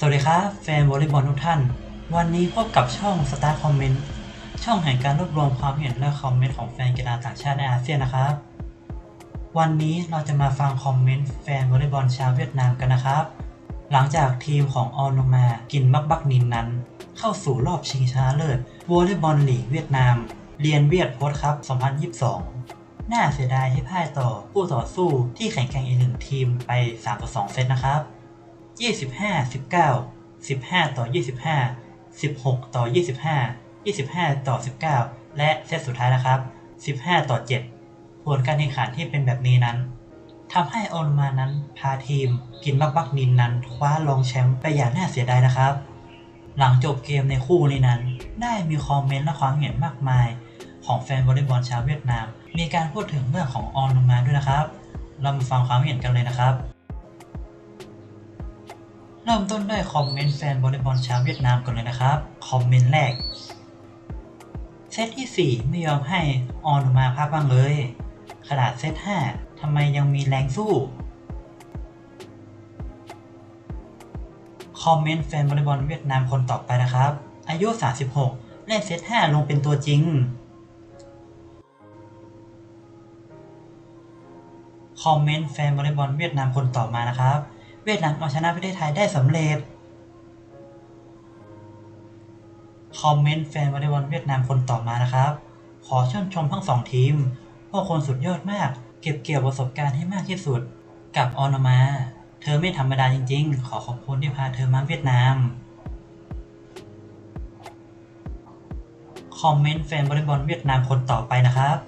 สวัสดีครับ แฟนวอลเลย์บอลทุกท่าน วันนี้พบกับช่อง Star Comment ช่องแห่งการรวบรวมความเห็นและคอมเมนต์ของแฟนกีฬาต่างชาติในอาเซียนนะครับ วันนี้เราจะมาฟังคอมเมนต์แฟนวอลเลย์บอลชาวเวียดนามกันนะครับ หลังจากทีมของออนุมากินบักบักนินนั้น เข้าสู่รอบชิงชนะเลิศวอลเลย์บอลลีกเวียดนาม เรียนเวียดโพสครับ 2022 น่าเสียดายที่พ่ายต่อผู้ต่อสู้ที่แข่งแกร่งอีกหนึ่งทีมไป3-2เซตนะครับ 25 19 15ต่อ25 16ต่อ25 25ต่อ19และเซตสุดท้ายนะครับ15ต่อ7ผลการแข่งขันที่เป็นแบบนี้นั้นทำให้โอนมานั้นพาทีมกินบักบักนินนั้นคว้ารองแชมป์ไปอย่างน่าเสียดายนะครับ หลังจบเกมในคู่นี้นั้น ได้มีคอมเมนต์และความเห็นมากมาย ของแฟนวอลเลย์บอลชาวเวียดนาม มีการพูดถึงเรื่องของออนลงมาด้วยนะครับ เรามาฟังความเห็นกันเลยนะครับ เริ่มต้นด้วยคอมเมนต์แฟนวอลเลย์บอลชาวเวียดนามก่อนเลยนะครับ คอมเมนต์แรก เซตที่ 4 ไม่ยอมให้ออนมาพักบ้างเลย ขนาดเซต5ทำไมยังมีแรงสู้ คอมเมนต์แฟนวอลเลย์บอลเวียดนามคนต่อไปนะครับ อายุ 36 เล่นเซต5ลงเป็นตัวจริง คอมเมนต์แฟนวอลเลย์บอลเวียดนามคนต่อมานะครับ เวียดนามเอาชนะประเทศไทยได้สำเร็จ คอมเมนต์แฟนวอลเลย์บอลเวียดนามคนต่อมานะครับ ขอชื่นชมทั้งสองทีมพวกคนสุดยอดมาก เก็บเกี่ยวประสบการณ์ให้มากที่สุด กับออนมา เธอไม่ธรรมดาจริงๆ ขอขอบคุณที่พาเธอมาเวียดนาม คอมเมนต์แฟนวอลเลย์บอลเวียดนามคนต่อไปนะครับ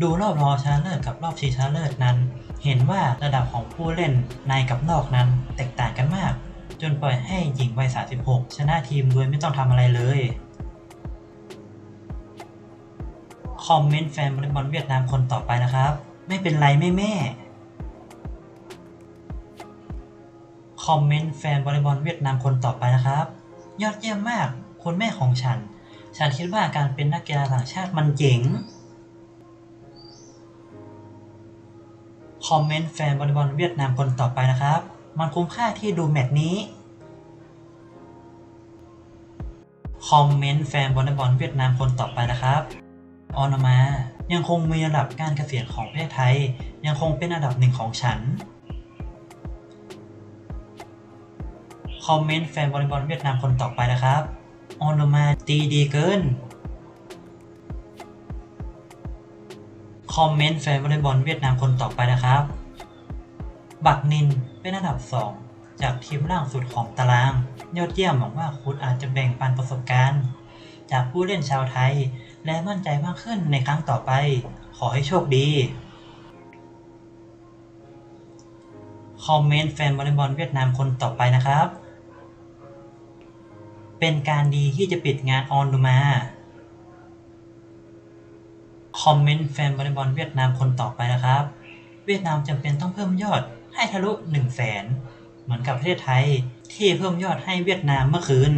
ดูรอบรองชนะเลิศกับรอบชิงชนะเลิศนั้น เห็นว่าระดับของผู้เล่นในกับนอกนั้นแตกต่างกันมาก จนปล่อยให้หญิงวัย 36 ชนะทีมโดยไม่ต้องทำอะไรเลยคอมเมนต์แฟนวอลบอลเวียดนามคนต่อไปนะครับ ไม่เป็นไรแม่แม่คอมเมนต์แฟนวอลบอลเวียดนามคนต่อไปนะครับ ยอดเยี่ยมมากคุณแม่ของฉัน ฉันคิดว่าการเป็นนักกีฬาต่างชาติมันเจ๋ง คอมเมนต์แฟนวอลบอลเวียดนามคนต่อไปนะครับ มันคุ้มค่าที่ดูแมตช์นี้คอมเมนต์แฟนวอลบอลเวียดนามคนต่อไปนะครับออนมา ยังคงมีระดับการเกษียณของประเทศไทย ยังคงเป็นอันดับหนึ่งของฉันคอมเมนต์แฟนวอลบอลเวียดนามคนต่อไปนะครับออนมาตีดีเกิน คอมเมนต์แฟนวอลเลย์บอลเวียดนามคนต่อไปนะครับ บักนินเป็นอันดับ 2 จากทีมล่างสุดของตาราง ยอดเยี่ยมหวังว่าคุณอาจจะแบ่งปันประสบการณ์ จากผู้เล่นชาวไทย และมั่นใจมากขึ้นในครั้งต่อไป ขอให้โชคดีคอมเมนต์แฟนวอลเลย์บอลเวียดนามคนต่อไปนะครับ เป็นการดีที่จะปิดงานออนดูมา คอมเมนต์แฟนวอลเลย์บอลเวียดนามคนต่อไปนะครับ เวียดนามจำเป็นต้องเพิ่มยอดให้ทะลุ1 0 0 0 0แสนเหมือนกับประเทศไทยที่เพิ่มยอดให้เวียดนามเมื่อคืน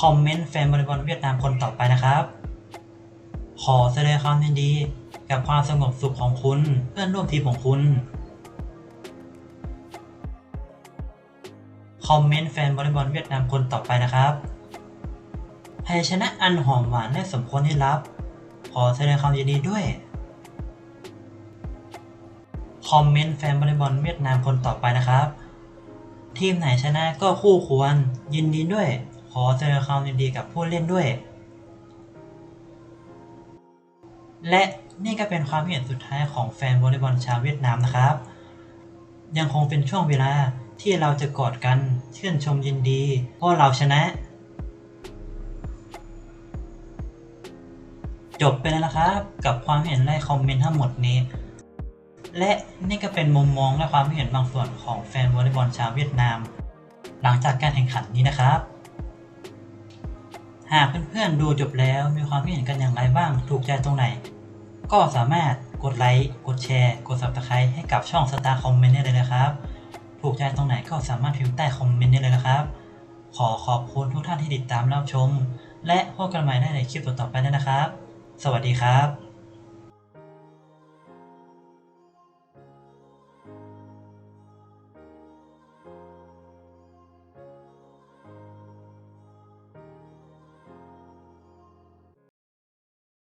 คอมเมนต์แฟนวอลลย์บอลเวียดนามคนต่อไปนะครับ ขอแสดงความยินดี กับความสงบสุขของคุณเพื่อนร่วมทีมของคุณคอมเมนต์แฟนวอลลย์บอลเวียดนามคนต่อไปนะครับ ชัยชนะอันหอมหวานและสมควรได้รับ ขอแสดงความยินดีด้วย คอมเมนต์แฟนวอลบอลเวียดนามคนต่อไปนะครับ ทีมไหนชนะก็คู่ควร ยินดีด้วย ขอแสดงความยินดีกับผู้เล่นด้วย และนี่ก็เป็นความเห็นสุดท้ายของแฟนวอลเลย์บอลชาวเวียดนามนะครับ ยังคงเป็นช่วงเวลาที่เราจะกอดกันชื่นชมยินดีเพราะเราชนะ จบไปแล้วนะครับ กับความเห็นและคอมเมนต์ทั้งหมดนี้ และนี่ก็เป็นมุมมองและความเห็นบางส่วนของแฟนวอลเลย์บอลชาวเวียดนาม หลังจากการแข่งขันนี้นะครับ หากเพื่อนๆดูจบแล้วมีความคิดเห็นกันอย่างไรบ้างถูกใจตรงไหน ก็สามารถกดไลค์กดแชร์กด subscribe ให้กับช่อง Star Comment ได้เลยนะครับ ถูกใจตรงไหนก็สามารถพิมพ์ใต้คอมเมนต์ได้เลยนะครับ ขอขอบคุณทุกท่านที่ติดตามรับชม และพบกันใหม่ได้ในคลิปต่อๆไปนะครับ สวัสดีครับ